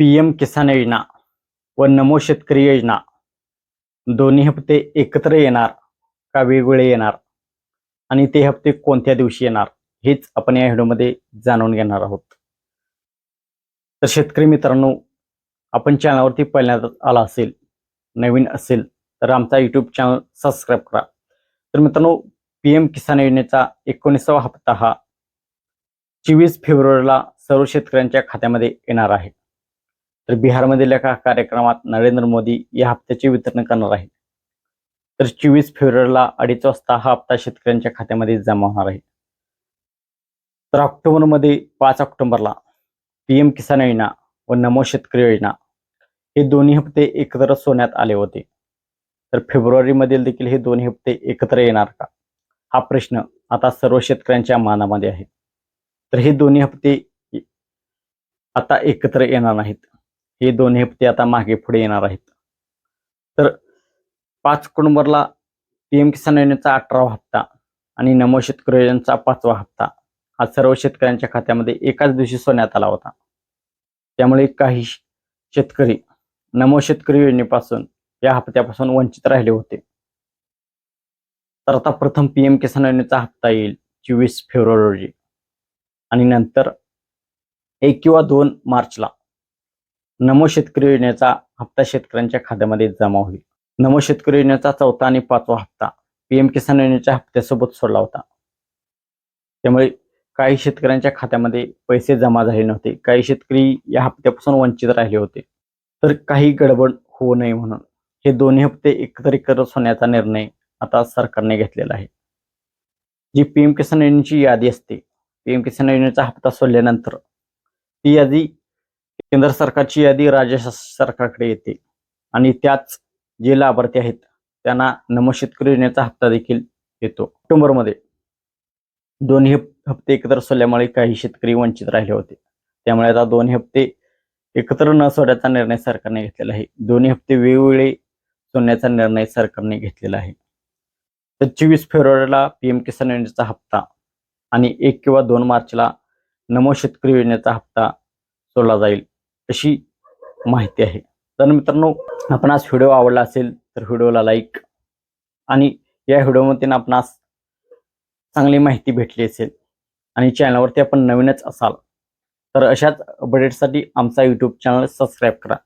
P M किसान योजना व नमो शेतकरी योजना. दोन्ही हप्ते एकत्र येणार का वेगवेगळे येणार? आणि ते हप्ते कोणत्या दिवशी येणार? हेच आपण या व्हिडिओमध्ये जाणून घेणार आहोत. तर शेतकरी मित्रांनो आपण चॅनलवरती पहिल्यांदा आला असेल नवीन असेल तर आमचा यूट्यूब चॅनल सबस्क्राईब करा. तर मित्रांनो पी एम किसान योजनेचा एकोणीसावा हप्ता हा चोवीस फेब्रुवारीला सर्व शेतकऱ्यांच्या खात्यामध्ये येणार आहे. तर बिहारमधील एका कार्यक्रमात नरेंद्र मोदी या हप्त्याचे वितरण करणार आहेत. तर चोवीस फेब्रुवारीला अडीच वाजता हा हप्ता शेतकऱ्यांच्या खात्यामध्ये जमा होणार आहे. तर ऑक्टोबरमध्ये पाच ऑक्टोबरला पी एम किसान योजना व नमो शेतकरी योजना हे दोन्ही हप्ते एकत्र सोडण्यात आले होते. तर फेब्रुवारीमधील देखील हे दोन्ही हप्ते एकत्र येणार का? हा प्रश्न आता सर्व शेतकऱ्यांच्या मानामध्ये आहे. तर हे दोन्ही हप्ते आता एकत्र येणार नाहीत. हे दोन हप्ते आता मागे पुढे येणार आहेत. तर पाच ऑक्टोबरला पीएम किसान योजनेचा अठरावा हप्ता आणि नमो शेतकरी योजनेचा पाचवा हप्ता हा सर्व शेतकऱ्यांच्या खात्यामध्ये एकाच दिवशी सोडण्यात आला होता. त्यामुळे काही शेतकरी नमो शेतकरी योजनेपासून या हप्त्यापासून वंचित राहिले होते. तर आता प्रथम पीएम किसान योजनेचा हप्ता येईल चोवीस फेब्रुवारी रोजी आणि नंतर एक किंवा दोन मार्चला. नमो शेतकरी योजनेचा हप्ता शेतकऱ्यांच्या खात्यामध्ये जमा होईल. नमो शेतकरी योजनेचा चौथा आणि पाचवा हप्ता पीएम किसान योजनेच्या हप्त्यासोबत सोडला होता. त्यामुळे काही शेतकऱ्यांच्या खात्यामध्ये पैसे जमा झाले नव्हते. काही शेतकरी या हप्त्यापासून वंचित राहिले होते. तर काही गडबड होऊ नये म्हणून हे दोन्ही हप्ते एकत्रित होण्याचा निर्णय आता सरकारने घेतलेला आहे. जी पीएम किसान योजनेची यादी असते पीएम किसान योजनेचा हप्ता सोडल्यानंतर ती यादी केंद्र सरकारची यादी राज्य सरकारकडे येते. आणि त्याच जे लाभार्थी आहेत त्यांना नमो शेतकरी योजनेचा हप्ता देखील येतो. ऑक्टोबरमध्ये दोन्ही हप्ते एकत्र सोडल्यामुळे काही शेतकरी वंचित राहिले होते. त्यामुळे आता दोन्ही हप्ते एकत्र न सोडण्याचा निर्णय सरकारने घेतलेला आहे. दोन्ही हप्ते वेगवेगळे सोडण्याचा निर्णय सरकारने घेतलेला आहे. तर चोवीस फेब्रुवारीला पीएम किसान योजनेचा हप्ता आणि एक किंवा दोन मार्चला नमो शेतकरी योजनेचा हप्ता सोडला जाईल. अशी माहिती आहे. तर मित्रांनो आपण आज व्हिडिओ आवडला असेल तर व्हिडिओला लाईक आणि या व्हिडिओमध्ये आपणास चांगली माहिती भेटली असेल आणि चॅनलवरती आपण नवीनच असाल तर अशाच अपडेटसाठी आमचा यूट्यूब चॅनल सबस्क्राईब करा.